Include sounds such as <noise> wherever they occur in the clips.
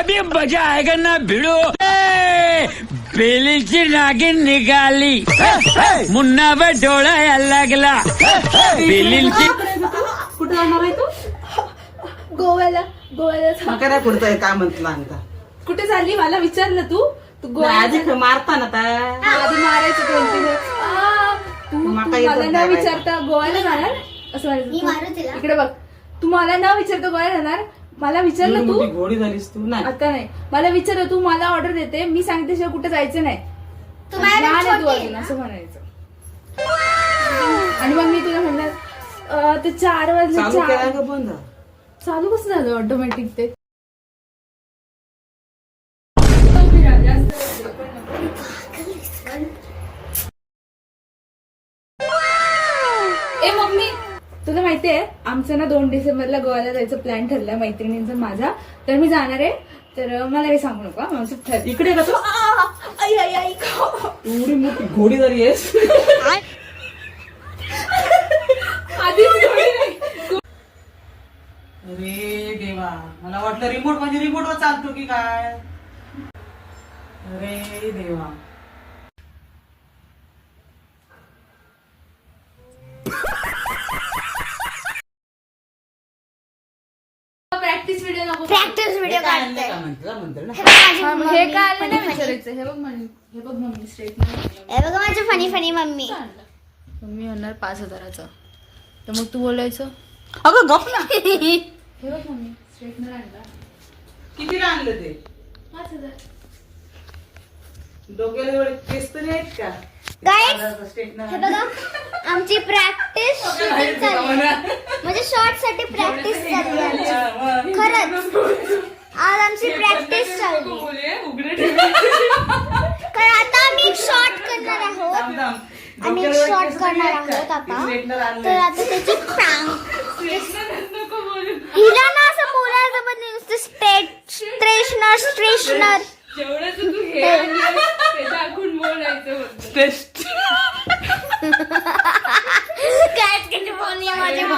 अभी मजा आएगा ना भिड़ो। बेलीची नागिन निघाली मुन्नावर डोळा यायला लागला। बेलीची कुठे जाणार आहे तू? गोव्याला गोव्याला जा- मग काय पुढचं काय म्हटलं आता? कुठे चालली? मला विचारलं तू. तू गोव्याला आधी मारता ना आता. आधी मारायचं दोन तीन दिवस. आ, तू माका मला न नाही विचारता गोव्याला जाणार? असं म्हणायचं इकडे बघ. तू मला न विचारता गोव्याला जाणार? मला विचारलं तू? घोडी झालीस तू? नाही. आता नाही. मला विचारलं तू मला ऑर्डर देते मी सांगते शिवाय कुठे जायचं नाही. लहान आहे तू अजून असं म्हणायचं. आणि मग मी तुला म्हणणार अं, ते चार वाजले चालू चार. का बंद? चालू कसं झालं ऑटोमॅटिक ते? ए मम्मी तुला माहितीये आमचं ना दोन डिसेंबरला गोव्याला जायचं प्लॅन ठरलाय मैत्रिणींचा माझा. तर मी जाणार आहे. तर मला काही सांगू नका आमचं ठर इकडे का तू? आई आई आई. एवढी मोठी घोडी झाली आहेस. आधीच थोडी नाही. अरे देवा मला वाटलं रिमोट म्हणजे रिमोट वर चालतो की काय? अरे देवा. प्रॅक्टिस व्हिडिओ हे काढते. हा, काय आलं नाही विचारायचं? हे बघ मम्मी हे बघ मम्मी स्ट्रेट हे बघा माझी फनी फनी मम्मी. मम्मी म्हणणार पाच हजाराचं. तर मग तू बोलायचं? अगं गप ना. हे बघ मम्मी स्ट्रेटनर आणला. कितीला आणलं ते? पाच हजार. डोक्याला एवढे केस तरी आहेत का? हे बघा. आमची प्रॅक्टिस शूटिंग चालली आहे. म्हणजे शॉर्टसाठी प्रॅक्टिस चालली. खरंच. आज आमची प्रॅक्टिस चालली कारण आता आम्ही एक शॉर्ट करणार आहोत. आम्ही एक शॉर्ट करणार आहोत आता. तर आता त्याची prank. <laughs> हिला ना असं बोलायचं पण नुसतं स्टेट स्ट्रेशनर स्ट्रेशनर जेवढं तू हे बोलायचं फक्त. काय किती बोलली माझी मम्मी बोलूच नाही.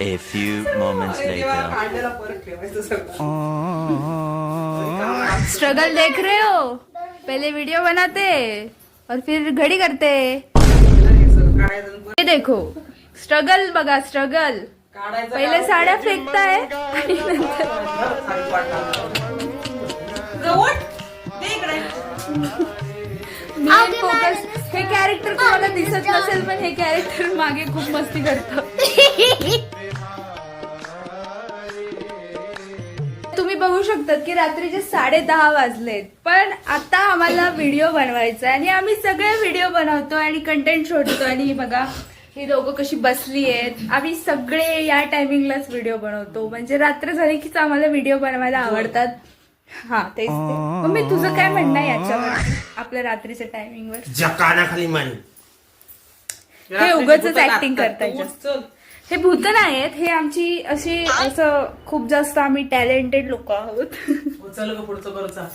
A few moments later. <laughs> Struggle देख रहे हो? पहले वीडियो बनाते और फिर घड़ी करते. ये देखो स्ट्रगल बघा स्ट्रगल पहिले साड्या फेकताय आणि नंतर मेन फोकस हे कॅरेक्टर तुम्हाला दिसत नसेल पण हे कॅरेक्टर मागे खूप मस्ती करतं. <laughs> तुम्ही बघू शकतात की रात्रीचे साडे दहा वाजलेत पण आता आम्हाला व्हिडिओ बनवायचा आहे आणि आम्ही सगळे व्हिडिओ बनवतो आणि कंटेंट शोधतो. आणि ही बघा ही दोघं कशी बसली आहेत. आम्ही सगळे या टायमिंगलाच व्हिडिओ बनवतो. म्हणजे रात्र झाली कीच आम्हाला व्हिडिओ बनवायला आवडतात. हा तेच ते. मम्मी तुझं काय म्हणणं आहे याच्यावर? आपल्या रात्रीच्या टायमिंगवर ज्या कानाखाली मान हे उगाचच ऍक्टिंग करताय जास्त. हे भूत नाही आहेत हे आमची अशी असं खूप जास्त आम्ही टॅलेंटेड लोक आहोत. चल ग पुढचं करचा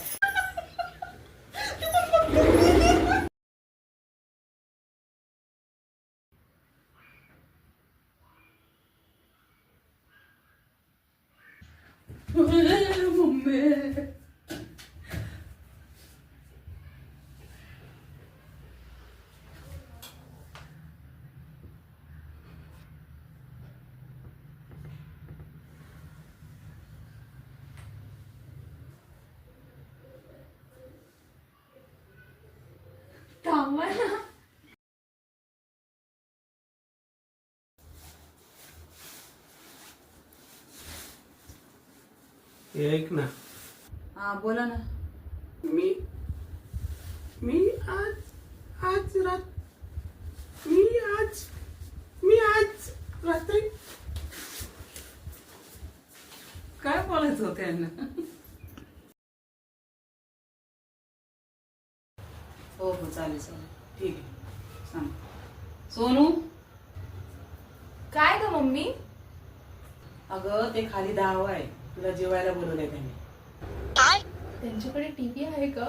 me ऐक ना. हा बोला ना. मी मी आज आज रात मी आज मी आज रात्री काय बोलायचं होतं यांना? हो हो चालेल चालेल. ठीक आहे. सांग. सोनू? काय ग मम्मी? अगं ते खाली दहावा आहे. तुला जेवायला बोलवलंय त्यांनी. त्यांच्याकडे टीव्ही आहे का?